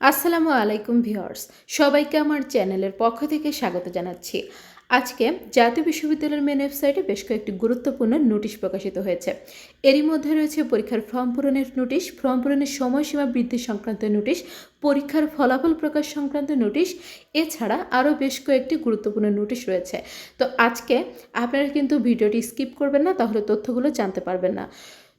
আসসালামু আলাইকুম ভিউয়ার্স, সবাইকে আমার চ্যানেলের পক্ষ থেকে স্বাগত জানাচ্ছি। আজকে জাতীয় বিশ্ববিদ্যালয়ের মেন ওয়েবসাইটে বেশ কয়েকটি গুরুত্বপূর্ণ নোটিশ প্রকাশিত হয়েছে। এরই মধ্যে রয়েছে পরীক্ষার ফর্ম পূরণের নোটিশ ফর্ম পূরণের সময়সীমা বৃদ্ধি সংক্রান্ত নোটিশ পরীক্ষার ফলাফল প্রকাশ সংক্রান্ত নোটিশ এছাড়া আরও বেশ কয়েকটি গুরুত্বপূর্ণ নোটিশ রয়েছে। তো আজকে আপনারা কিন্তু ভিডিওটি স্কিপ করবেন না, তাহলে তথ্যগুলো জানতে পারবেন না।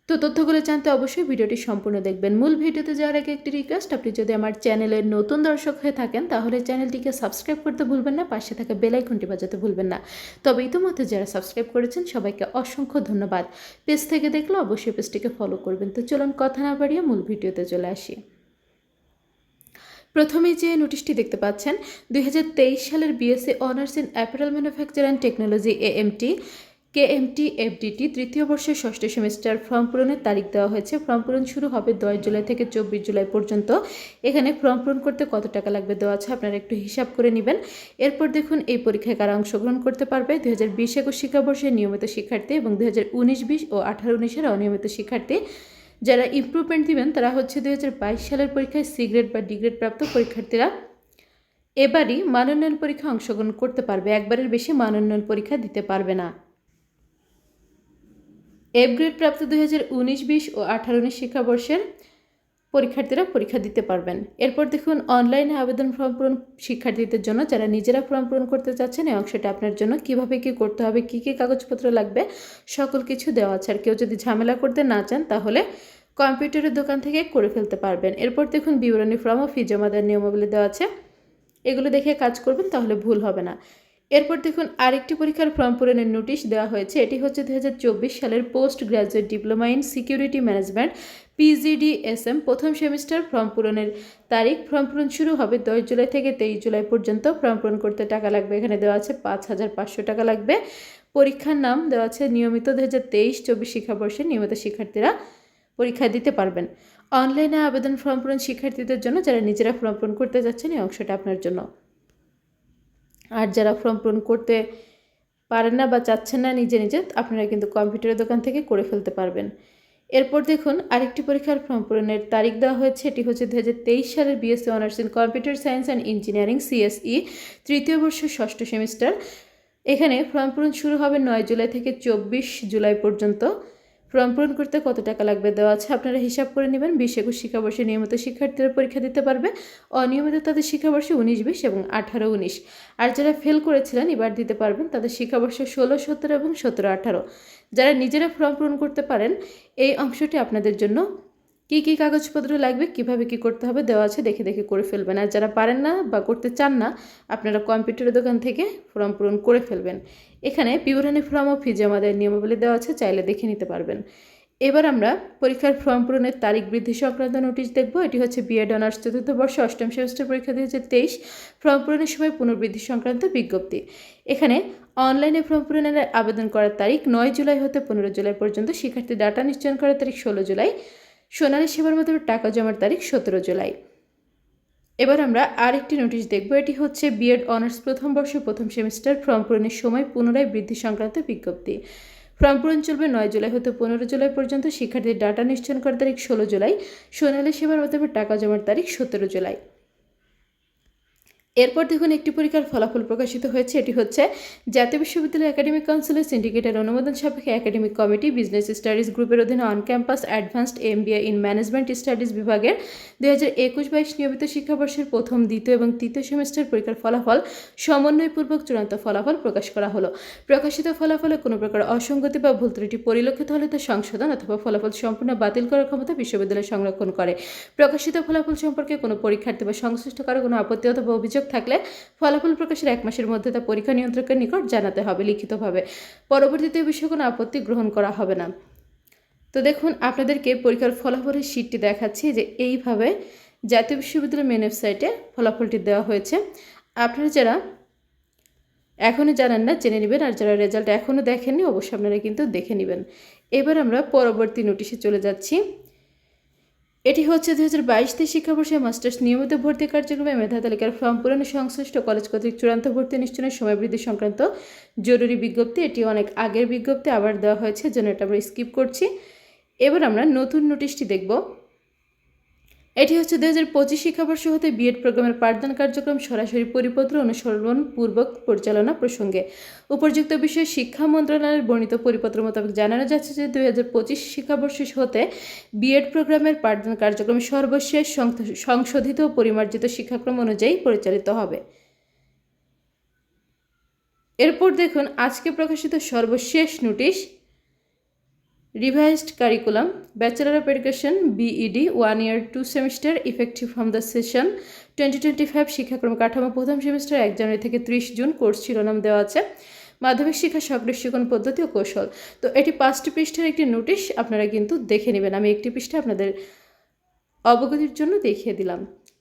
তো তথ্যগুলো জানতে অবশ্যই ভিডিওটি সম্পূর্ণ দেখবেন। মূল ভিডিওতে যাওয়ার আগে একটি রিকোয়েস্ট আপনি যদি আমার চ্যানেলের নতুন দর্শক হয়ে থাকেন, তাহলে চ্যানেলটিকে সাবস্ক্রাইব করতে ভুলবেন না, পাশে থাকা বেল আইকনটি বাজাতে ভুলবেন না। তবে ইতিমধ্যে যারা সাবস্ক্রাইব করেছেন, সবাইকে অসংখ্য ধন্যবাদ। পেজ থেকে দেখলে অবশ্যই পেজটিকে ফলো করবেন। তো চলুন কথা না বাড়িয়ে মূল ভিডিওতে চলে আসি। প্রথমে যে নোটিশটি দেখতে পাচ্ছেন, দুই হাজার তেইশ সালের BSc honours in apparel manufacture and technology AMT KMT FDT তৃতীয় বর্ষের ষষ্ঠ সেমিস্টার ফর্ম পূরণের তারিখ দেওয়া হয়েছে। ফর্ম পূরণ শুরু হবে দশ জুলাই থেকে চব্বিশ জুলাই পর্যন্ত। এখানে ফর্ম পূরণ করতে কত টাকা লাগবে দেওয়া আছে আপনারা একটু হিসাব করে নেবেন। এরপর দেখুন এই পরীক্ষায় কারা অংশগ্রহণ করতে পারবে। দু হাজার বিশ একুশ শিক্ষাবর্ষের নিয়মিত শিক্ষার্থী এবং দু হাজার উনিশ বিশ ও আঠারো উনিশের অনিয়মিত শিক্ষার্থী। যারা ইমপ্রুভমেন্ট দিবেন, তারা হচ্ছে দু হাজার বাইশ সালের পরীক্ষায় সি গ্রেড বা ডি গ্রেড প্রাপ্ত পরীক্ষার্থীরা। এবারই মানোন্নয়ন পরীক্ষা অংশগ্রহণ করতে পারবে। একবারের বেশি মানোন্নয়ন পরীক্ষা দিতে পারবে না। এফ গ্রেড প্রাপ্ত দুই হাজার উনিশ বিশ ও আঠারো উনিশ শিক্ষাবর্ষের পরীক্ষার্থীরা পরীক্ষা দিতে পারবেন। এরপর দেখুন, অনলাইনে আবেদন ফর্ম পূরণ শিক্ষার্থীদের জন্য যারা নিজেরা ফর্ম পূরণ করতে চাচ্ছেন এই অংশটা আপনার জন্য, কীভাবে কি করতে হবে, কি কি কাগজপত্র লাগবে, সকল কিছু দেওয়া আছে। আর কেউ যদি ঝামেলা করতে না চান, তাহলে কম্পিউটারের দোকান থেকে করে ফেলতে পারবেন। এরপর দেখুন, বিবরণী ফর্ম ও ফি জমা দেওয়ার নিয়মাবলী দেওয়া আছে। এগুলো দেখে কাজ করবেন, তাহলে ভুল হবে না। এরপর দেখুন, আরেকটি পরীক্ষার ফর্ম পূরণের নোটিশ দেওয়া হয়েছে। এটি হচ্ছে দু হাজার চব্বিশ সালের post graduate diploma in security management PGDSM প্রথম সেমিস্টার ফর্ম পূরণের তারিখ। ফর্ম পূরণ শুরু হবে দশ জুলাই থেকে তেইশ জুলাই পর্যন্ত। ফর্ম পূরণ করতে টাকা লাগবে, এখানে দেওয়া আছে পাঁচ হাজার পাঁচশো টাকা লাগবে। পরীক্ষার নাম দেওয়া আছে নিয়মিত দু হাজার তেইশ চব্বিশ শিক্ষাবর্ষে নিয়মিত শিক্ষার্থীরা পরীক্ষা দিতে পারবেন। অনলাইনে আবেদন ফর্ম পূরণ শিক্ষার্থীদের জন্য, যারা নিজেরা ফর্ম পূরণ করতে যাচ্ছেন, এই অংশটা আপনার জন্য। আর যারা ফর্ম পূরণ করতে পারেন না বা চাচ্ছেন না নিজে নিজে, আপনারা কিন্তু কম্পিউটারের দোকান থেকে করে ফেলতে পারবেন। এরপর দেখুন, আরেকটি পরীক্ষার ফর্ম পূরণের তারিখ দেওয়া হয়েছে। এটি হচ্ছে দু হাজার তেইশ সালের BSc honours in computer science and engineering CSE তৃতীয় বর্ষ ষষ্ঠ সেমিস্টার এখানে ফর্ম পূরণ শুরু হবে নয় জুলাই থেকে চব্বিশ জুলাই পর্যন্ত। ফর্ম পূরণ করতে কত টাকা লাগবে দেওয়া আছে আপনারা হিসাব করে নেবেন। বিশ একুশ শিক্ষাবর্ষে নিয়মিত শিক্ষার্থীরা পরীক্ষা দিতে পারবে। অনিয়মিত তাদের শিক্ষাবর্ষে উনিশ, বিশ এবং আঠারো, উনিশ। আর যারা ফেল করেছিলেন, এবার দিতে পারবেন তাদের শিক্ষাবর্ষে ষোলো, সতেরো এবং সতেরো, আঠারো। যারা নিজেরা ফর্ম পূরণ করতে পারেন, এই অংশটি আপনাদের জন্য কী কী কাগজপত্র লাগবে, কীভাবে কি করতে হবে, দেওয়া আছে, দেখে দেখে করে ফেলবেন। আর যারা পারেন না বা করতে চান না, আপনারা কম্পিউটারের দোকান থেকে ফর্ম পূরণ করে ফেলবেন। এখানে বিবরণী ফর্ম ও ফি জমা দেওয়ার নিয়মাবলী দেওয়া আছে, চাইলে দেখে নিতে পারবেন। এবার আমরা পরীক্ষার ফর্ম পূরণের তারিখ বৃদ্ধি সংক্রান্ত নোটিশ দেখব। এটি হচ্ছে বিএড অনার্স চতুর্থ বর্ষ, অষ্টম সেমিস্টার পরীক্ষা দুই হাজার তেইশ। ফর্ম পূরণের সময় পুনর্বৃদ্ধি সংক্রান্ত বিজ্ঞপ্তি। এখানে অনলাইনে ফর্ম পূরণের আবেদন করার তারিখ নয় জুলাই হতে পনেরো জুলাই পর্যন্ত। শিক্ষার্থী ডাটা নিশ্চয়ন করার তারিখ ষোলো জুলাই। সোনালী সেবার মাধ্যমে টাকা জমার তারিখ সতেরো জুলাই। এবার আমরা আরেকটি নোটিশ দেখব। এটি হচ্ছে বিএড অনার্স প্রথম বর্ষ, প্রথম সেমিস্টার ফর্ম পূরণের সময় পুনরায় বৃদ্ধি সংক্রান্ত বিজ্ঞপ্তি। ফর্ম পূরণ চলবে নয় জুলাই হতে পনেরো জুলাই পর্যন্ত। শিক্ষার্থীর ডাটা নিশ্চয়ন করার তারিখ ষোলো জুলাই। সোনালী সেবার মাধ্যমে টাকা জমার তারিখ সতেরো জুলাই। এরপর দেখুন একটি পরীক্ষার ফলাফল প্রকাশিত হয়েছে। এটি হচ্ছে, জাতীয় বিশ্ববিদ্যালয় একাডেমিক কাউন্সিলের সিন্ডিকেটের অনুমোদন সাপেক্ষে একাডেমিক কমিটি বিজনেস স্টাডিজ গ্রুপের অধীনে on campus advanced MBA in management studies বিভাগের দুই হাজার একুশ বাইশ নিয়মিত শিক্ষাবর্ষের প্রথম, দ্বিতীয় এবং তৃতীয় সেমিস্টার পরীক্ষার ফলাফল সমন্বয়পূর্বক চূড়ান্ত ফলাফল প্রকাশ করা হলো। প্রকাশিত ফলাফলে কোনো প্রকার অসঙ্গতি বা ভুল ত্রুটি পরিলক্ষিত হলে তা সংশোধন অথবা ফলাফল সম্পূর্ণ বাতিল করার ক্ষমতা বিশ্ববিদ্যালয় সংরক্ষণ করে। প্রকাশিত ফলাফল সম্পর্কে কোনো পরীক্ষার্থী বা সংশ্লিষ্ট কারও কোনো আপত্তি অথবা অভিযোগ থাকলে ফলাফল প্রকাশের এক মাসের মধ্যে তা পরীক্ষা নিয়ন্ত্রকের নিকট জানাতে হবে লিখিতভাবে। পরবর্তীতে বিষয়ে কোনো আপত্তি গ্রহণ করা হবে না। তো দেখুন, আপনাদেরকে পরীক্ষার ফলাফলের শীটটি দেখাচ্ছি যে এইভাবে জাতীয় বিশ্ববিদ্যালয় মেন ওয়েবসাইটে ফলাফলটি দেওয়া হয়েছে। আপনারা যারা এখনও জানেন না, জেনে নেবেন। আর যারা রেজাল্ট এখনও দেখেননি, অবশ্যই আপনারা কিন্তু দেখে নেবেন। এবার আমরা পরবর্তী নোটিশে চলে যাচ্ছি। এটি হচ্ছে দু হাজার বাইশ শিক্ষাবর্ষে মাস্টার্স নিয়মিত ভর্তি কার্যক্রমে মেধা তালিকার ফর্ম পূরণে সংশ্লিষ্ট কলেজ কর্তৃক চূড়ান্ত ভর্তি নিশ্চয়নের সময় বৃদ্ধি সংক্রান্ত জরুরি বিজ্ঞপ্তি। এটি অনেক আগের বিজ্ঞপ্তি, আবার দেওয়া হয়েছে জন্য এটা আমরা স্কিপ করছি। এবার আমরা নতুন নোটিশটি দেখব। এটি হচ্ছে দু হাজার পঁচিশ শিক্ষাবর্ষ হতে বিএড প্রোগ্রামের পাঠদান কার্যক্রম সরাসরি পরিপত্র অনুসরণ পূর্বক পরিচালনা প্রসঙ্গে। উপযুক্ত বিষয়ে শিক্ষা মন্ত্রণালয়ের বর্ণিত পরিপত্র মোতাবেক জানানো যাচ্ছে যে দুই হাজার পঁচিশ শিক্ষাবর্ষ হতে বিএড প্রোগ্রামের পাঠদান কার্যক্রম সর্বশেষ সংশোধিত ও পরিমার্জিত শিক্ষাক্রম অনুযায়ী পরিচালিত হবে। এরপর দেখুন আজকে প্রকাশিত সর্বশেষ notice revised curriculum bachelor of education BEd one year two semester effective from the session twenty twenty five শিক্ষাক্রম কাঠামো প্রথম সেমিস্টার এক জানুয়ারি থেকে ত্রিশ জুন কোর্স শিরোনাম দেওয়া আছে। মাধ্যমিক শিক্ষা সক্রিয় শিক্ষণ পদ্ধতি ও কৌশল। তো এটি পাঁচটি পৃষ্ঠার একটি নোটিশ আপনারা কিন্তু দেখে নেবেন। আমি একটি পৃষ্ঠা আপনাদের অবগতির জন্য দেখিয়ে দিলাম।